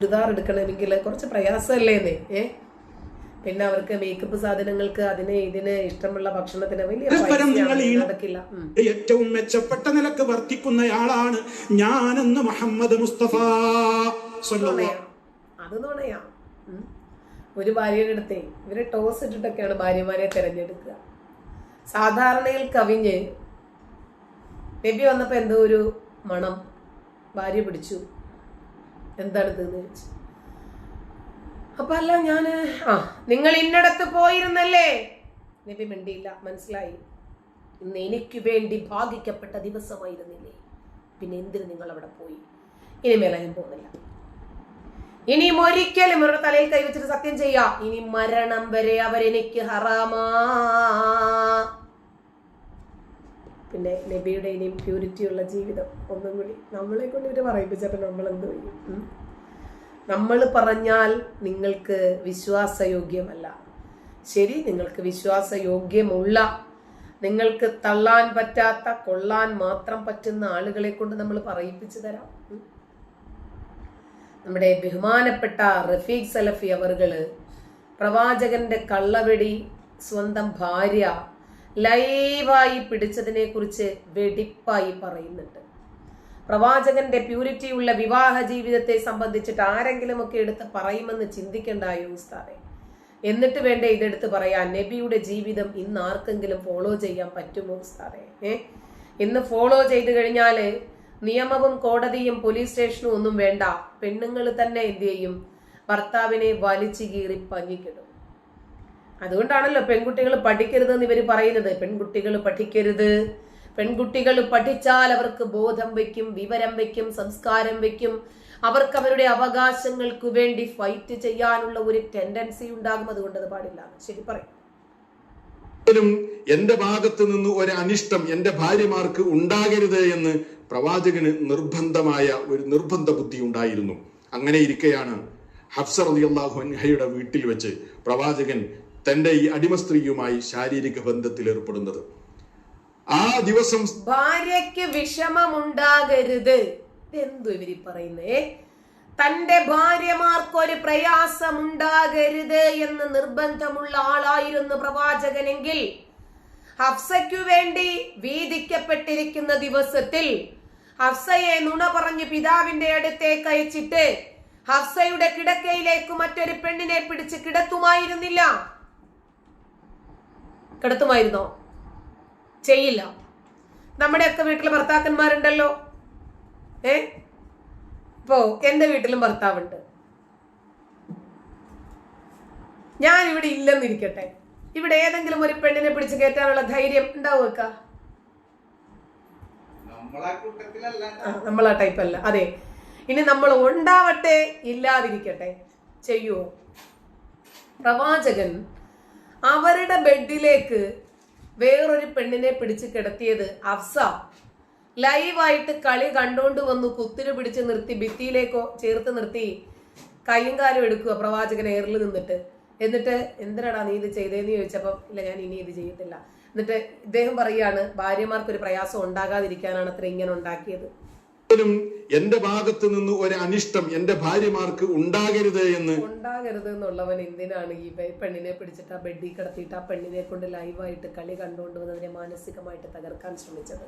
ചുരിദാർ എടുക്കണമെങ്കിൽ കുറച്ച് പ്രയാസമല്ലേന്നേ? ഏ? പിന്നെ അവർക്ക് മേക്കപ്പ് സാധനങ്ങൾക്ക് അതിന് ഇതിന് ഇഷ്ടമുള്ള ഭക്ഷണത്തിന് വലിയ നടക്കില്ല ഏറ്റവും മെച്ചപ്പെട്ട നിലയ്ക്ക് വർത്തിക്കുന്നയാളാണ് ഞാനെന്ന് മുഹമ്മദ് മുസ്തഫ. അത് നുണയാ. ഒരു ഭാര്യയുടെ അടുത്തേ ഇവർ ടോസ് ഇട്ടിട്ടൊക്കെയാണ് ഭാര്യമാരെ തിരഞ്ഞെടുക്കുക. സാധാരണയിൽ കവിഞ്ഞ് നബി വന്നപ്പോ എന്തോ ഒരു മണം. ഭാര്യ പിടിച്ചു. എന്താണ് ഇതെന്ന് ചോദിച്ചു. അപ്പൊ അല്ല ഞാൻ ആ നിങ്ങൾ ഇന്നടത്ത് പോയിരുന്നല്ലേ? നബി മിണ്ടിയില്ല മനസ്സിലായി? ഇന്ന് എനിക്ക് വേണ്ടി ഭാഗിക്കപ്പെട്ട ദിവസമായിരുന്നില്ലേ? പിന്നെ എന്തിനു നിങ്ങൾ അവിടെ പോയി? ഇനി മേലെ ഞാൻ പോകുന്നില്ല. ഇനിയും ഒരിക്കലും ഇവരുടെ തലയിൽ കൈവച്ചിട്ട് സത്യം ചെയ്യാം. ഇനി മരണം വരെ അവരെനിക്ക് ഹറാമാ. പിന്നെ നബിയുടെ ഇനിയും പ്യൂരിറ്റി ഉള്ള ജീവിതം. ഒന്നും കൂടി നമ്മളെ കൊണ്ട് ഇവർ പറയിപ്പിച്ചപ്പോ നമ്മൾ എന്ത് ചെയ്യും? നമ്മൾ പറഞ്ഞാൽ നിങ്ങൾക്ക് വിശ്വാസയോഗ്യമല്ല. ശരി നിങ്ങൾക്ക് വിശ്വാസയോഗ്യമുള്ള നിങ്ങൾക്ക് തള്ളാൻ പറ്റാത്ത കൊള്ളാൻ മാത്രം പറ്റുന്ന ആളുകളെ കൊണ്ട് നമ്മൾ പറയിപ്പിച്ചു തരാം. നമ്മുടെ ബഹുമാനപ്പെട്ട റഫീഖ് സലഫി അവറുകൾ പ്രവാചകന്റെ കള്ളവെടി സ്വന്തം ഭാര്യ ലൈവായി പിടിച്ചതിനെ കുറിച്ച് വെടിപ്പായി പറയുന്നുണ്ട്. പ്രവാചകന്റെ പ്യൂരിറ്റിയുള്ള വിവാഹ ജീവിതത്തെ സംബന്ധിച്ചിട്ട് ആരെങ്കിലുമൊക്കെ എടുത്ത് പറയുമെന്ന് ചിന്തിക്കണ്ടായോ ഉസ്താദെ എന്നിട്ട് വേണ്ടേ ഇതെടുത്ത് പറയാൻ? നബിയുടെ ജീവിതം ഇന്ന് ആർക്കെങ്കിലും ഫോളോ ചെയ്യാൻ പറ്റുമോ ഉസ്താദെ ഏ? ഇന്ന് ഫോളോ ചെയ്ത് കഴിഞ്ഞാൽ നിയമവും കോടതിയും പോലീസ് സ്റ്റേഷനും ഒന്നും വേണ്ട. പെണ്ണുങ്ങൾ തന്നെ എന്ത് ചെയ്യും? ഭർത്താവിനെ വലിച്ചു കീറി പഞ്ഞിക്കിടും. അതുകൊണ്ടാണല്ലോ പെൺകുട്ടികൾ പഠിക്കരുതെന്ന് ഇവർ പറയുന്നത്. പെൺകുട്ടികൾ പഠിക്കരുത്. പെൺകുട്ടികൾ പഠിച്ചാൽ അവർക്ക് ബോധം വയ്ക്കും വിവരം വയ്ക്കും സംസ്കാരം വയ്ക്കും അവർക്ക് അവരുടെ അവകാശങ്ങൾക്ക് വേണ്ടി ഫൈറ്റ് ചെയ്യാനുള്ള ഒരു ടെൻഡൻസി ഉണ്ടാകും. അതുകൊണ്ട് അത് പാടില്ല. ശരി പറയും. എന്റെ ഭാഗത്ത് നിന്ന് ഒരു അനിഷ്ടം എന്റെ ഭാര്യമാർക്ക് ഉണ്ടാകരുത് എന്ന് പ്രവാചകന് നിർബന്ധമായ ഒരു നിർബന്ധ ബുദ്ധി ഉണ്ടായിരുന്നു. അങ്ങനെ ഇരിക്കെയാണ് ഹഫ്സർ അലിയല്ലാഹു അൻഹയുടെ വീട്ടിൽ വെച്ച് പ്രവാചകൻ തന്റെ ഈ അടിമ സ്ത്രീയുമായി ശാരീരിക ബന്ധത്തിൽ ഏർപ്പെടുന്നത്. ആ ദിവസം ഭാര്യയ്ക്ക് വിഷമമുണ്ടാകരുത്. എന്തു ഇവർ പറയുന്നേ? തന്റെ ഭാര്യമാർക്കൊരു പ്രയാസമുണ്ടാകരുത് എന്ന് നിർബന്ധമുള്ള ആളായിരുന്നു പ്രവാചകനെങ്കിൽ ഹഫ്സയ്ക്കു വേണ്ടി വീതിക്കപ്പെട്ടിരിക്കുന്ന ദിവസത്തിൽ ഹഫ്സയെ നുണ പറഞ്ഞ് പിതാവിന്റെ അടുത്തേക്ക് അയച്ചിട്ട് ഹഫ്സയുടെ കിടക്കയിലേക്ക് മറ്റൊരു പെണ്ണിനെ പിടിച്ച് കിടത്തുമായിരുന്നില്ല. കിടത്തുമായിരുന്നോ? ചെയ്യില്ല. നമ്മുടെയൊക്കെ വീട്ടിൽ ഭർത്താക്കന്മാരുണ്ടല്ലോ. ഏ? ഇപ്പോ എന്റെ വീട്ടിലും ഭർത്താവുണ്ട്. ഞാൻ ഇവിടെ ഇല്ലെന്നിരിക്കട്ടെ. ഇവിടെ ഏതെങ്കിലും ഒരു പെണ്ണിനെ പിടിച്ച് കയറ്റാനുള്ള ധൈര്യം ഉണ്ടാവുക നമ്മളാ ടൈപ്പ് അല്ല. അതെ. ഇനി നമ്മൾ ഉണ്ടാവട്ടെ ഇല്ലാതിരിക്കട്ടെ. ചെയ്യുവോ? പ്രവാചകൻ അവരുടെ ബെഡിലേക്ക് വേറൊരു പെണ്ണിനെ പിടിച്ച് കിടത്തിയത് അഫ്സ. ലൈവായിട്ട് കളി കണ്ടോണ്ട് വന്നു കുത്തിരി പിടിച്ച് നിർത്തി ഭിത്തിയിലേക്കോ ചേർത്ത് നിർത്തി കയ്യും കാലും എടുക്കുക പ്രവാചകൻ എയറിൽ നിന്നിട്ട്. എന്നിട്ട് എന്തിനാടാ നീ ഇത് ചെയ്തേന്ന് ചോദിച്ചപ്പം ഇല്ല ഞാൻ ഇനി ഇത് ചെയ്യത്തില്ല. എന്നിട്ട് ഇദ്ദേഹം പറയാണ് ഭാര്യമാർക്കൊരു പ്രയാസം ഉണ്ടാകാതിരിക്കാനാണ് അത്ര ഇങ്ങനെ ഉണ്ടാക്കിയത്. ഒരിക്കലും എന്റെ ഭാഗത്ത് നിന്ന് ഒരു അനിഷ്ടം എന്റെ ഭാര്യമാർക്ക് ഉണ്ടാകരുത് എന്ന് ഉണ്ടാകരുത് എന്നുള്ളവൻ എന്തിനാണ് ഈ പെണ്ണിനെ പിടിച്ചിട്ട് ആ ബെഡിൽ കിടത്തിയിട്ട് ആ പെണ്ണിനെ കൊണ്ട് ലൈവായിട്ട് കളി കണ്ടുകൊണ്ട് വന്നതിനെ മാനസികമായിട്ട് തകർക്കാൻ ശ്രമിച്ചത്?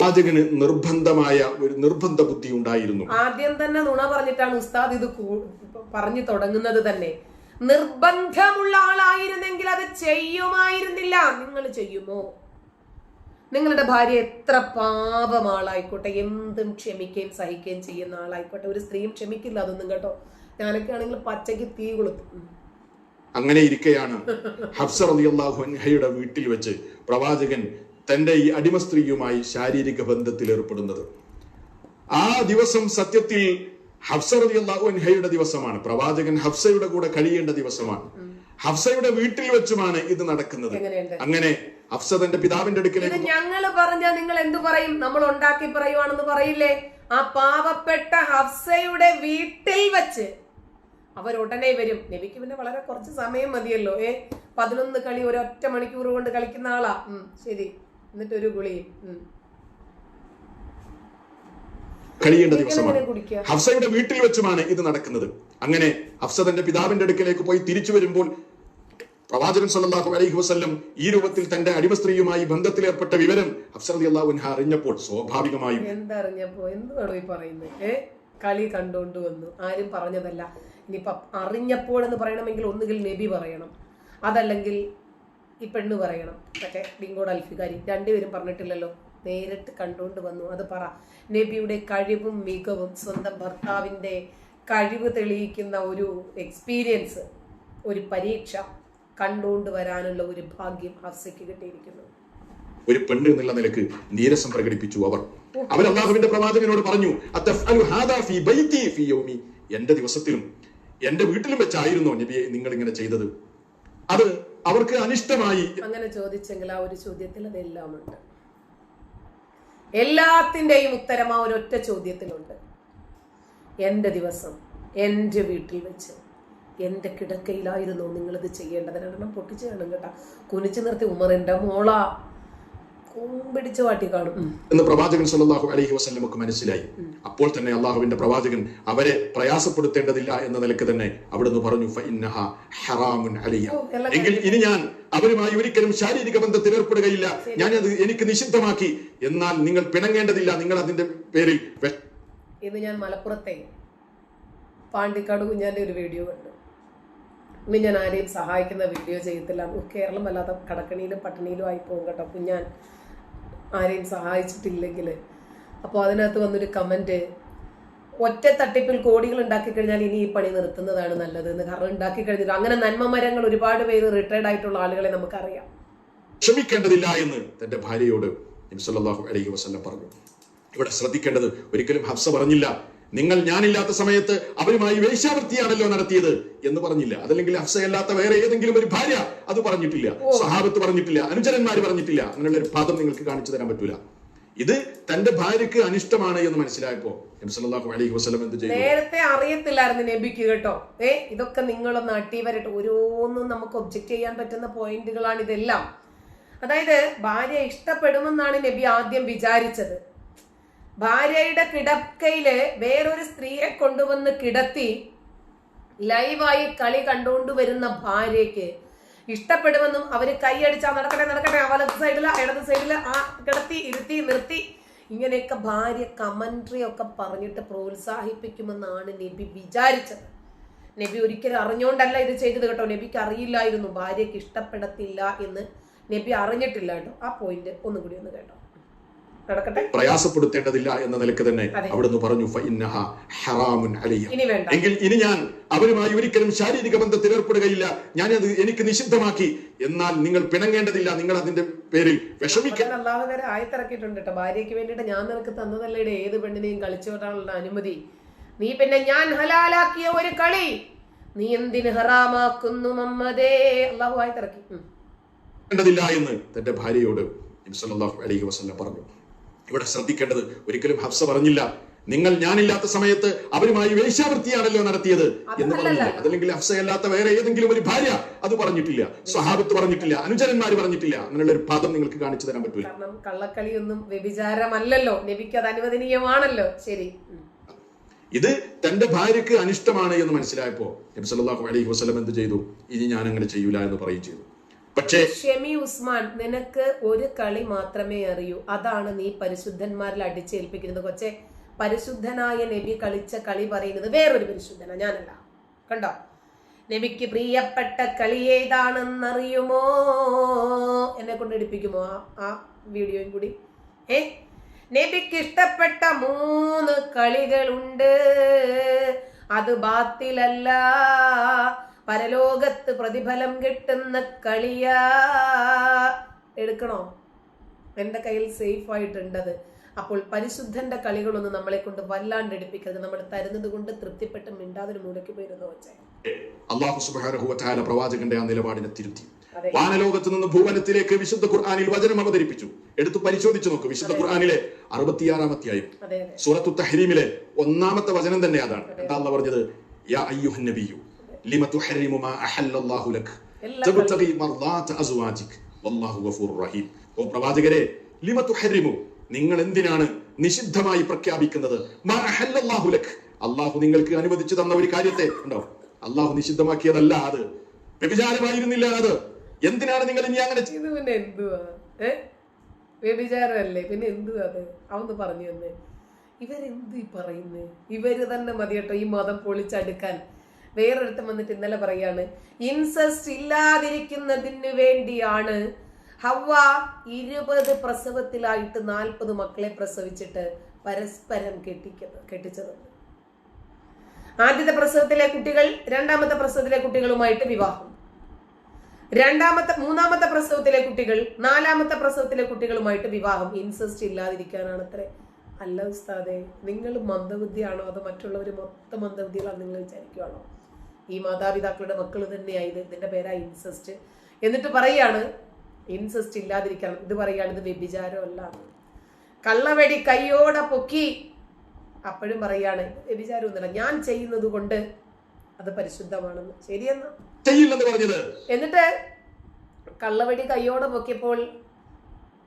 പാചകന് നിർബന്ധമായ ഒരു നിർബന്ധ ബുദ്ധി ഉണ്ടായിരുന്നു. ആദ്യം തന്നെ നുണ പറഞ്ഞിട്ടാണ് ഉസ്താദ് ഇത് പറഞ്ഞു തുടങ്ങുന്നത് തന്നെ. നിർബന്ധമുള്ള ആളായിരുന്നെങ്കിൽ അത് ചെയ്യുമായിരുന്നില്ല. നിങ്ങൾ ചെയ്യുമോ? നിങ്ങളുടെ ഭാര്യ എത്ര പാപം ആളായിക്കോട്ടെ എന്തും ക്ഷമിക്കുകയും സഹിക്കുകയും ചെയ്യുന്ന ആളായിക്കോട്ടെ. ഒരു സ്ത്രീയും ക്ഷമിക്കില്ല അതൊന്നും കേട്ടോ. ഞാനൊക്കെ ആണെങ്കിൽ പച്ചയ്ക്ക് തീ കൊളുത്തും. അങ്ങനെ ഇരിക്കെയാണ് ഹബ്സർ അൻഹയുടെ വീട്ടിൽ വെച്ച് പ്രവാചകൻ തന്റെ ഈ അടിമ സ്ത്രീയുമായി ശാരീരിക ബന്ധത്തിൽ ഏർപ്പെടുന്നത് ആ ദിവസം സത്യത്തിൽ ഹഫ്സർ അലിയല്ലാഹു അൻഹയുടെ ദിവസമാണ്. പ്രവാചകൻ ഹഫ്സയുടെ കൂടെ കഴിയേണ്ട ദിവസമാണ്. ഹഫ്സയുടെ വീട്ടിൽ വെച്ചുമാണ് ഇത് നടക്കുന്നത്. അങ്ങനെ ഹഫ്സ തന്റെ പിതാവിന്റെ അടുക്കലേക്ക് ഞങ്ങൾ പറഞ്ഞാൽ നിങ്ങൾ എന്തു പറയും? നമ്മൾ ഉണ്ടാക്കി പറയുവാണെന്ന് പറയില്ലേ? ആ പാവപ്പെട്ട ഹഫ്സയുടെ വീട്ടിൽ വെച്ച് അവരുടനെ വരും. നബിക്ക് പിന്നെ വളരെ കുറച്ച് സമയം മതിയല്ലോ. ഏ പതിനൊന്ന് കളി ഒരൊറ്റ മണിക്കൂർ കൊണ്ട് കളിക്കുന്ന ആളാ. ശരി. എന്നിട്ടൊരു ഗുളിയും. കഴിയേണ്ട ദിവസമാണ്. ഹഫ്സയുടെ വീട്ടിൽ വെച്ചുമാണ് ഇത് നടക്കുന്നത്. അങ്ങനെ ഹഫ്സ തന്റെ പിതാവിന്റെ അടുക്കലേക്ക് പോയി തിരിച്ചു വരുമ്പോൾ പ്രവാചകൻ സല്ലല്ലാഹു അലൈഹി വസല്ലം ഈ രൂപത്തിൽ തന്റെ അടിമ സ്ത്രീയുമായി ബന്ധത്തിലേർപ്പെട്ട വിവരം ഹഫ്സ റളിയല്ലാഹു അൻഹ അറിഞ്ഞപ്പോൾ സ്വാഭാവികമായും എന്തറിഞ്ഞപ്പോ എന്തുവാണോ ഈ പറയുന്നത് ഏ? കളി കണ്ടുകൊണ്ട് വന്നു. ആരും പറഞ്ഞതല്ല. ഇനിയിപ്പം അറിഞ്ഞപ്പോൾ എന്ന് പറയണമെങ്കിൽ ഒന്നുകിൽ നബി പറയണം. അതല്ലെങ്കിൽ ഈ പെണ്ണ് പറയണം. മറ്റേ ഡിങ്കോട് അൽഫിക്കാരി രണ്ടുപേരും പറഞ്ഞിട്ടില്ലല്ലോ. നേരിട്ട് കണ്ടുകൊണ്ട് വന്നു. അത് പറ. നബിയുടെ കഴിവും മികവും സ്വന്തം ഭർത്താവിന്റെ കഴിവ് തെളിയിക്കുന്ന ഒരു എക്സ്പീരിയൻസ് ഒരു പരീക്ഷ കണ്ടുകൊണ്ട് വരാനുള്ള ഒരു ഭാഗ്യം ഹഫ്സയ്ക്ക് കിട്ടിയിരിക്കുന്നു. ഒരു പെണ്ണ് എന്നുള്ള നിലയ്ക്ക് നീരസം പ്രകടിപ്പിച്ചു അവർ. അവർ അള്ളാഹുവിന്റെ പ്രവാചകനോട് പറഞ്ഞു? എന്റെ ദിവസത്തിലും എന്റെ വീട്ടിലും വെച്ചായിരുന്നോ നബിയെ നിങ്ങൾ ഇങ്ങനെ ചെയ്തത്? അത് അവർക്ക് അനിഷ്ടമായി. അങ്ങനെ ചോദിച്ചെങ്കിൽ ആ ഒരു ചോദ്യത്തിൽ അതെല്ലാം ഉണ്ട് എല്ലാത്തിന്റെയും ഉത്തരം ആ ഒരൊറ്റ ചോദ്യത്തിലുണ്ട്. എന്റെ ദിവസം എന്റെ വീട്ടിൽ വെച്ച് എന്റെ കിടക്കയിലായിരുന്നു നിങ്ങളിത് ചെയ്യേണ്ടത്. രണ്ടെണ്ണം പൊട്ടിച്ച് കാണും കേട്ടാ. കുനിച്ചു നിർത്തി ഉമറിന്റെ മോള കുമ്പിടിച്ച് എന്ന് പ്രവാചകൻ സല്ലല്ലാഹു അലൈഹി വസല്ലമക്ക് മനസ്സിലായി. അപ്പോൾ തന്നെ അള്ളാഹുവിന്റെ പ്രവാചകൻ അവരെ പ്രയാസപ്പെടുത്തേണ്ടതില്ല എന്ന നിലയ്ക്ക് തന്നെ അവിടുന്ന് പറഞ്ഞു "ഫഇന്നഹ ഹറാമുൻ അലിയ എങ്കിൽ ഇനി ഞാൻ അവരുമായി ഒരിക്കലും ശാരീരിക ബന്ധത്തിൽ ഏർപ്പെടുകയില്ല. അത് എനിക്ക് നിഷിദ്ധമാക്കി. എന്നാൽ നിങ്ങൾ പിണങ്ങേണ്ടതില്ല. നിങ്ങൾ അതിന്റെ പേരിൽ ഇന്ന് ഞാൻ മലപ്പുറത്തെ പാണ്ടിക്കാട് കുഞ്ഞാന്റെ ഒരു വീഡിയോ കണ്ടു. ഇനി ഞാൻ ആരെയും സഹായിക്കുന്ന വീഡിയോ ചെയ്യത്തില്ല. കേരളം അല്ലാതെ കടക്കണിയിലും പട്ടിണിയിലും ആയി പോകും കേട്ടോ കുഞ്ഞാൻ. ആരെയും സഹായിച്ചിട്ടില്ലെങ്കിൽ അപ്പോൾ അതിനകത്ത് വന്നൊരു കമന്റ് ഒറ്റ തട്ടിപ്പിൽ കോടികൾ ഉണ്ടാക്കി കഴിഞ്ഞാൽ ഇനി ഈ പണി നിർത്തുന്നതാണ് നല്ലത് എന്ന് കാരണം ഉണ്ടാക്കി കഴിഞ്ഞിട്ട് അങ്ങനെ നന്മ മരങ്ങൾ ഒരുപാട് പേര് റിട്ടയർഡ് ആയിട്ടുള്ള ആളുകളെ നമുക്കറിയാം. ക്ഷമിക്കേണ്ടതില്ല എന്ന് തന്റെ ഭാര്യയോട് നബി സല്ലല്ലാഹു അലൈഹി വസല്ലം പറഞ്ഞു. ഇവിടെ ശ്രദ്ധിക്കേണ്ടത് ഒരിക്കലും ഹഫ്സ പറഞ്ഞില്ല. നിങ്ങൾ ഞാനില്ലാത്ത സമയത്ത് അവരുമായി വേശ്യാവൃത്തിയാണല്ലോ നടത്തിയത് എന്ന് പറഞ്ഞില്ല. അതല്ലെങ്കിൽ അഫ്സയല്ലാത്ത വേറെ ഏതെങ്കിലും ഒരു ഭാര്യ അത് പറഞ്ഞിട്ടില്ല. സഹാബത്ത് പറഞ്ഞിട്ടില്ല. അനുചരന്മാർ പറഞ്ഞിട്ടില്ല. അങ്ങനെയുള്ള ഒരു ഭാഗം നിങ്ങൾക്ക് കാണിച്ചു തരാൻ പറ്റൂല. ഇത് തന്റെ ഭാര്യക്ക് അനിഷ്ടമാണ് എന്ന് മനസ്സിലായപ്പോ അലൈഹി എന്ത് ചെയ്തു? നേരത്തെ അറിയത്തില്ലായിരുന്നു നബിക്ക് കേട്ടോ. ഏ ഇതൊക്കെ നിങ്ങളൊന്ന് അട്ടിവരട്ടെ ഓരോന്നും നമുക്ക് ഒബ്ജക്റ്റ് ചെയ്യാൻ പറ്റുന്ന പോയിന്റുകളാണ് ഇതെല്ലാം. അതായത് ഭാര്യ ഇഷ്ടപ്പെടുമെന്നാണ് നബി ആദ്യം വിചാരിച്ചത്. ഭാര്യയുടെ കിടക്കയിൽ വേറൊരു സ്ത്രീയെ കൊണ്ടുവന്ന് കിടത്തി ലൈവായി കളി കണ്ടുകൊണ്ടുവരുന്ന ഭാര്യയ്ക്ക് ഇഷ്ടപ്പെടുമെന്നും അവർ കൈയടിച്ചാ നടക്കട്ടെ നടക്കട്ടെ ആ വലത് സൈഡിൽ ഇടത് സൈഡിൽ ആ കിടത്തി ഇരുത്തി നിർത്തി. ഇങ്ങനെയൊക്കെ ഭാര്യ കമൻട്രി ഒക്കെ പറഞ്ഞിട്ട് പ്രോത്സാഹിപ്പിക്കുമെന്നാണ് നബി വിചാരിച്ചത്. നബി ഒരിക്കലും അറിഞ്ഞുകൊണ്ടല്ല ഇത് ചെയ്തത് കേട്ടോ. നബിക്ക് അറിയില്ലായിരുന്നു. ഭാര്യക്ക് ഇഷ്ടപ്പെടത്തില്ല എന്ന് നബി അറിഞ്ഞിട്ടില്ല കേട്ടോ. ആ പോയിന്റ് ഒന്നുകൂടി ഒന്ന് കേട്ടോ. പ്രയാസപ്പെടുത്തേണ്ടതില്ല എന്ന നിലയ്ക്ക് തന്നെ. അവിടുന്ന് പറഞ്ഞു "ഫഇന്നഹ ഹറാമുൻ എങ്കിൽ ഇനി ഞാൻ അവരുമായി ഒരിക്കലും ശാരീരിക ബന്ധത്തിൽ ഏർപ്പെടുകയില്ല. അത് എനിക്ക് നിഷിദ്ധമാക്കി. എന്നാൽ നിങ്ങൾ പിണങ്ങേണ്ടതില്ല. നിങ്ങൾ അതിന്റെ പേരിൽ വിഷമിക്ക അതാണ് അള്ളാഹു വരെ ആയത്തിറക്കിയിട്ടുണ്ട് കേട്ടോ. ഭാര്യയ്ക്ക് വേണ്ടിയിട്ട് ഞാൻ നിനക്ക് തന്നതല്ലേ ഏത് പെണ്ണിനെയും കളിച്ചോട്ടാനുള്ള അനുമതി. നീ പിന്നെ ഞാൻ ഹലാലാക്കിയ ഒരു കളി. നീ എന്തിന് ഹറാമാക്കുന്നു മമ്മതേ അള്ളാഹു ആയത്തിറക്കി. എന്ന് തന്റെ ഭാര്യയോട് അലൈഹി വസല്ലം പറഞ്ഞു. ഇവിടെ ശ്രദ്ധിക്കേണ്ടത് ഒരിക്കലും ഹഫ്സ പറഞ്ഞില്ല. നിങ്ങൾ ഞാനില്ലാത്ത സമയത്ത് അവരുമായി വേശ്യാവൃത്തിയാണല്ലോ നടത്തിയത് എന്ന് പറഞ്ഞില്ല. അതല്ലെങ്കിൽ അഫ്സയല്ലാത്ത വേറെ ഏതെങ്കിലും ഒരു ഭാര്യ അത് പറഞ്ഞിട്ടില്ല. സ്വഹാബത്ത് പറഞ്ഞിട്ടില്ല. അനുചരന്മാർ പറഞ്ഞിട്ടില്ല. അങ്ങനെയുള്ള ഒരു പദം നിങ്ങൾക്ക് കാണിച്ചു തരാൻ പറ്റൂല. കള്ളക്കളി കള്ളക്കളിയൊന്നും വ്യഭിചാരമല്ലല്ലോ. നബിക്ക് അത് അനുവദനീയമാണല്ലോ. ശരി. ഇത് തന്റെ ഭാര്യക്ക് അനിഷ്ടമാണ് എന്ന് മനസ്സിലായപ്പോ നബി സല്ലല്ലാഹു അലൈഹി വസല്ലം എന്ത് ചെയ്തു? ഇനി ഞാൻ അങ്ങനെ ചെയ്യൂല എന്ന് പറയുകയും ചെയ്തു. പക്ഷേ ഷെമി ഉസ്മാൻ നിനക്ക് ഒരു കളി മാത്രമേ അറിയൂ. അതാണ് നീ പരിശുദ്ധന്മാരിൽ അടിച്ചേൽപ്പിക്കുന്നത്. കൊച്ചെ പരിശുദ്ധനായ നബി കളിച്ച കളി പറയുന്നത് വേറൊരു പരിശുദ്ധന ഞാനല്ല. കണ്ടോ? നബിക്ക് പ്രിയപ്പെട്ട കളി ഏതാണെന്നറിയുമോ? എന്നെ കൊണ്ട് എടുപ്പിക്കുമോ ആ വീഡിയോയും കൂടി? ഏ? നബിക്ക് ഇഷ്ടപ്പെട്ട മൂന്ന് കളികളുണ്ട്. അത് ബാത്തിലല്ല പരലോകത്ത് പ്രതിഫലം കിട്ടുന്ന കളിയാ. എടുക്കണോ? എന്റെ കയ്യിൽ സേഫ് ആയിട്ടുണ്ടത്. അപ്പോൾ പരിശുദ്ധന്റെ കളികളൊന്നും നമ്മളെ കൊണ്ട് വല്ലാണ്ട് എടുപ്പിക്കരുത് നമ്മൾ തരുന്നത് കൊണ്ട് തൃപ്തിപ്പെട്ട് മിണ്ടാതൊരു മൂലയ്ക്ക് പോയിരുന്നു വെച്ചേ അള്ളാഹു പ്രവാചകന്റെ ആ നിലപാടിനെ തിരുത്തി. വാനലോകത്ത് നിന്ന് ഭൂവനത്തിലേക്ക് വിശുദ്ധ ഖുർആാനിൽ വചനം അവതരിപ്പിച്ചു. എടുത്തു പരിശോധിച്ചു നോക്കൂ. വിശുദ്ധ ഖുർആാനിലെ അറുപത്തിയാറാമത്തെ അധ്യായം. അതെ അതെ. സൂറത്തു തഹരീമിലെ ഒന്നാമത്തെ വചനം തന്നെ അതാണ്. എന്താ പറഞ്ഞത്? യാ അയ്യുഹൻ നബിയു ലിമ തുഹരിമു മാ അഹല്ലല്ലാഹു ലക് തബ്തഗി മർദാത അസ്വാജിക് വല്ലാഹു ഗഫൂർ റഹീം ഓ പ്രവാചകരെ ലിമ തുഹരിമു നിങ്ങൾ എന്തിനാണ് നിഷിദ്ധമായി പ്രഖ്യാപിക്കുന്നത്? മാ അഹല്ലല്ലാഹു ലക്. അള്ളാഹു നിങ്ങൾക്ക് അനുവദിച്ചു തന്ന ഒരു കാര്യത്തെ ഉണ്ടോ അള്ളാഹു നിഷിദ്ധമാക്കിയതല്ല അത്. വ്യഭിചാരമായിരുന്നില്ല അത്. എന്തിനാണ് നിങ്ങൾ ഇനി അങ്ങനെ ഇത് പിന്നെ എന്തുവാ? ഏ? വ്യഭിചാരമല്ലേ? പിന്നെ എന്തുവാ അത്? അവന്ന് പറഞ്ഞു തന്നെ. ഇവരെന്ത് ഈ പറയുന്നേ? ഇവർ തന്നെ മതിയട്ടോ ഈ മതം പൊളിച്ചടുക്കാൻ. വേറൊരുത്തം വന്നിട്ട് ഇന്നലെ പറയാണ് ഇൻസസ്റ്റ് ഇല്ലാതിരിക്കുന്നതിന് വേണ്ടിയാണ്. ഹവ ഇരുപത് പ്രസവത്തിലായിട്ട് നാൽപ്പത് മക്കളെ പ്രസവിച്ചിട്ട് പരസ്പരം കെട്ടിക്കുന്നത് കെട്ടിച്ചത് ആദ്യത്തെ പ്രസവത്തിലെ കുട്ടികൾ രണ്ടാമത്തെ പ്രസവത്തിലെ കുട്ടികളുമായിട്ട് വിവാഹം. രണ്ടാമത്തെ മൂന്നാമത്തെ പ്രസവത്തിലെ കുട്ടികൾ നാലാമത്തെ പ്രസവത്തിലെ കുട്ടികളുമായിട്ട് വിവാഹം. ഇൻസസ്റ്റ് ഇല്ലാതിരിക്കാനാണ് അത്രേ അല്ല ഉസ്താദെ നിങ്ങൾ മന്ദബുദ്ധിയാണോ അതോ മറ്റുള്ളവർ മൊത്തം മന്ദബുദ്ധികളാണ് നിങ്ങൾ വിചാരിക്കുവാണോ? ഈ മാതാപിതാക്കളുടെ മക്കൾ തന്നെയായത് ഇതിന്റെ പേരാ ഇൻസെസ്റ്റ് എന്നിട്ട് പറയാണ് ഇൻസെസ്റ്റ് ഇല്ലാതിരിക്കണം. ഇത് പറയാണ് ഇത് വ്യഭിചാരമല്ല. കള്ളവെടി കയ്യോടെ പൊക്കി. അപ്പോഴും പറയാണ് വ്യഭിചാരമൊന്നുമില്ല. ഞാൻ ചെയ്യുന്നത് കൊണ്ട് അത് പരിശുദ്ധമാണെന്ന്. ശരിയെന്നാ? എന്നിട്ട് കള്ളവടി കൈയോടെ പൊക്കിയപ്പോൾ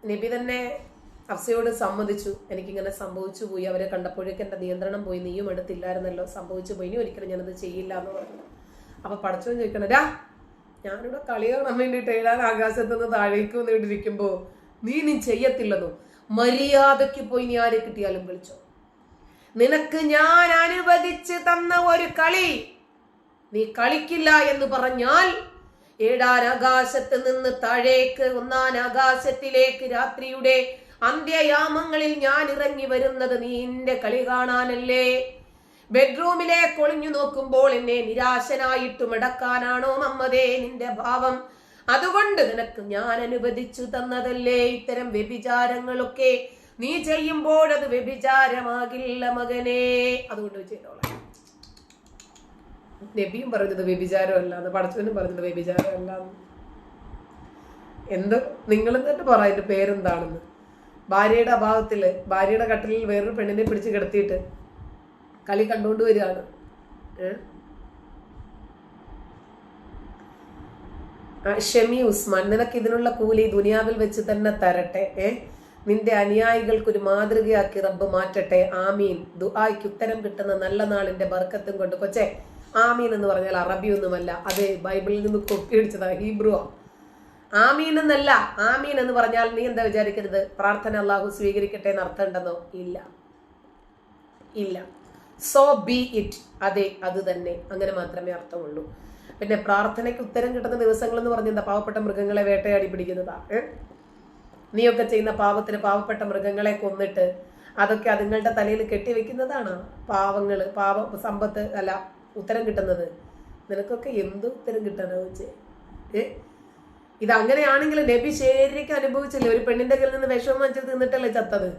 നബി തന്നെ അഫ്സയോട് സമ്മതിച്ചു. എനിക്കിങ്ങനെ സംഭവിച്ചു പോയി. അവരെ കണ്ടപ്പോഴേക്ക് എന്റെ നിയന്ത്രണം പോയി. നീയും എടുത്തില്ലായിരുന്നല്ലോ. സംഭവിച്ചു പോയി. ഇനി ഒരിക്കലും ഞാനത് ചെയ്യില്ല എന്ന് പറഞ്ഞു. അപ്പോൾ പഠിച്ചോൻ ചോദിക്കണം രാ ഞാനിവിടെ കളി കാണാൻ വേണ്ടിയിട്ട് എഴുതാൻ ആകാശത്ത് നിന്ന് താഴേക്ക് വന്നിട്ടിരിക്കുമ്പോൾ നീ നീ ചെയ്യത്തില്ലെന്നോ? മര്യാദയ്ക്ക് പോയി നീ ആരെ കിട്ടിയാലും വിളിച്ചോ? നിനക്ക് ഞാൻ അനുവദിച്ച് തന്ന ഒരു കളി നീ കളിക്കില്ല എന്ന് പറഞ്ഞാൽ ഏഴാൻ ആകാശത്ത് നിന്ന് താഴേക്ക് ഒന്നാൻ ആകാശത്തിലേക്ക് രാത്രിയുടെ അന്ത്യയാമങ്ങളിൽ ഞാൻ ഇറങ്ങി വരുന്നത് നീ എന്റെ കളി കാണാനല്ലേ? ബെഡ്റൂമിലെ കൊളിഞ്ഞു നോക്കുമ്പോൾ എന്നെ നിരാശനായിട്ട് മടക്കാനാണോ മമ്മതേ നിന്റെ ഭാവം? അതുകൊണ്ട് നിനക്ക് ഞാൻ അനുവദിച്ചു തന്നതല്ലേ? ഇത്തരം വ്യഭിചാരങ്ങളൊക്കെ നീ ചെയ്യുമ്പോൾ അത് വ്യഭിചാരമാകില്ല മകനെ. അതുകൊണ്ട് ചെയ്തോളാം നബിയും പറഞ്ഞത് വ്യഭിചാരമല്ല എന്ന് പടച്ചവനും പറഞ്ഞത് വ്യഭിചാരമല്ല. എന്ത്? നിങ്ങൾ എന്നിട്ട് പറ പേരെന്താണെന്ന്. ഭാര്യയുടെ അഭാവത്തിൽ ഭാര്യയുടെ കട്ടിലിൽ വേറൊരു പെണ്ണിനെ പിടിച്ച് കിടത്തിയിട്ട് കളി കണ്ടുകൊണ്ട് വരികയാണ്. ഷമി ഉസ്മാൻ നിനക്ക് ഇതിനുള്ള കൂലി ദുനിയാവിൽ വെച്ച് തന്നെ തരട്ടെ. ഏ? നിന്റെ അനുയായികൾക്ക് ഒരു മാതൃകയാക്കി റബ്ബ് മാറ്റട്ടെ. ആമീൻ. ദുആയ്ക്ക് ഉത്തരം കിട്ടുന്ന നല്ല നാളിന്റെ ബർക്കത്തും കൊണ്ട്. കൊച്ചെ ആമീൻ എന്ന് പറഞ്ഞാൽ അറബി ഒന്നുമല്ല അതെ ബൈബിളിൽ നിന്ന് കൊപ്പി അടിച്ചതാ ഹീബ്രുവാ. ആമീൻ എന്നല്ല. ആമീൻ എന്ന് പറഞ്ഞാൽ നീ എന്താ വിചാരിക്കരുത് പ്രാർത്ഥന അള്ളാഹു സ്വീകരിക്കട്ടെ എന്ന് അർത്ഥം ഉണ്ടെന്നോ? ഇല്ല. ഇല്ല. സോ ബി ഇറ്റ് അതെ അത് തന്നെ. അങ്ങനെ മാത്രമേ അർത്ഥമുള്ളൂ. പിന്നെ പ്രാർത്ഥനയ്ക്ക് ഉത്തരം കിട്ടുന്ന ദിവസങ്ങൾ എന്ന് പറഞ്ഞാൽ പാവപ്പെട്ട മൃഗങ്ങളെ വേട്ടയാടി പിടിക്കുന്നതാ? നീയൊക്കെ ചെയ്യുന്ന പാവത്തിന് പാവപ്പെട്ട മൃഗങ്ങളെ കൊന്നിട്ട് അതൊക്കെ അതുങ്ങളുടെ തലയിൽ കെട്ടിവെക്കുന്നതാണ്? പാവങ്ങൾ പാവ സമ്പത്ത് അല്ല ഉത്തരം കിട്ടുന്നത്. നിനക്കൊക്കെ എന്ത് ഉത്തരം കിട്ടാനോ ചേ ഏ? ഇത് അങ്ങനെയാണെങ്കിൽ നബി ശരിക്കും അനുഭവിച്ചില്ലേ? ഒരു പെണ്ണിന്റെ കയ്യിൽ നിന്ന് വിഷമം വാങ്ങിച്ച് തിന്നിട്ടല്ലേ ചത്തത്?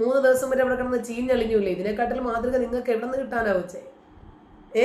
മൂന്ന് ദിവസം വരെ അവിടെ കിടന്ന് ചീഞ്ഞളിഞ്ഞൂല്ലേ? ഇതിനെക്കാട്ടിൽ മാതൃക നിങ്ങൾക്ക് എവിടെ നിന്ന് കിട്ടാനാവച്ചേ ഏ?